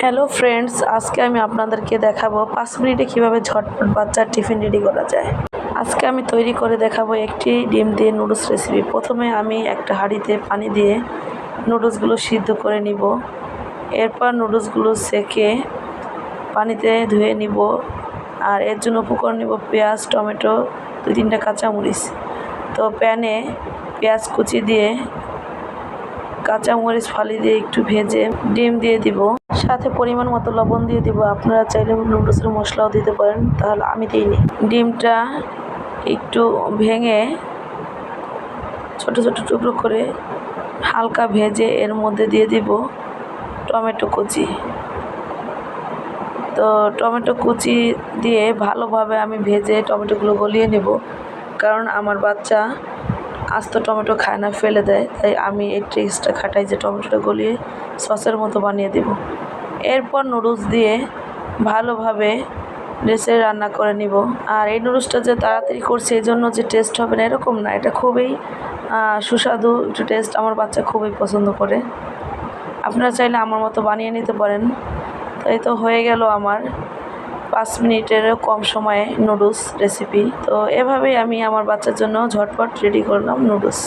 Hello friends আজকে আমি আপনাদেরকে দেখাবো পাঁচ মিনিটে কীভাবে ঝটপট বাচ্চার টিফিন রেডি করা যায়। আজকে আমি তৈরি করে দেখাবো একটি ডিম দিয়ে নুডলস রেসিপি প্রথমে আমি একটা হাঁড়িতে পানি দিয়ে নুডলসগুলো সিদ্ধ করে নিব। এরপর নুডলসগুলো সেকে পানিতে ধুয়ে নিব আর এর জন্য উপকরণ নিব পেঁয়াজ, টমেটো, দুই তিনটা কাঁচামরিচ। তো প্যানে পেঁয়াজ কুচি দিয়ে কাঁচামরিচ ফালি দিয়ে একটু ভেজে ডিম দিয়ে দিব। সাথে পরিমাণ মতো লবণ দিয়ে দিব। আপনারা চাইলে নুডলসের মশলাও দিতে পারেন, তাহলে আমি দিইনি ডিমটা একটু ভেঙে ছোট ছোট টুকরো করে হালকা ভেজে এর মধ্যে দিয়ে দিব টমেটো কুচি। তো টমেটো কুচি দিয়ে ভালোভাবে আমি ভেজে টমেটোগুলো গলিয়ে নেব, কারণ আমার বাচ্চা আস্ত টমেটো খায় না, ফেলে দেয়। তাই আমি এই ট্রিক্সটা খাটাই যে টমেটোটা গলিয়ে সসের মতো বানিয়ে দেব। এরপর নুডলস দিয়ে ভালোভাবে ড্রেসে রান্না করে নিব। আর এই নুডলসটা যে তাড়াতাড়ি করছে, এই জন্য যে টেস্ট হবে না, এরকম না। এটা খুবই সুস্বাদু একটু টেস্ট। আমার বাচ্চা খুবই পছন্দ করে। আপনারা চাইলে আমার মতো বানিয়ে নিতে পারেন। তাই তো হয়ে গেল আমার পাঁচ মিনিটেরও কম সময়ে নুডলস রেসিপি তো এভাবেই আমি আমার বাচ্চার জন্য ঝটপট রেডি করলাম নুডলস।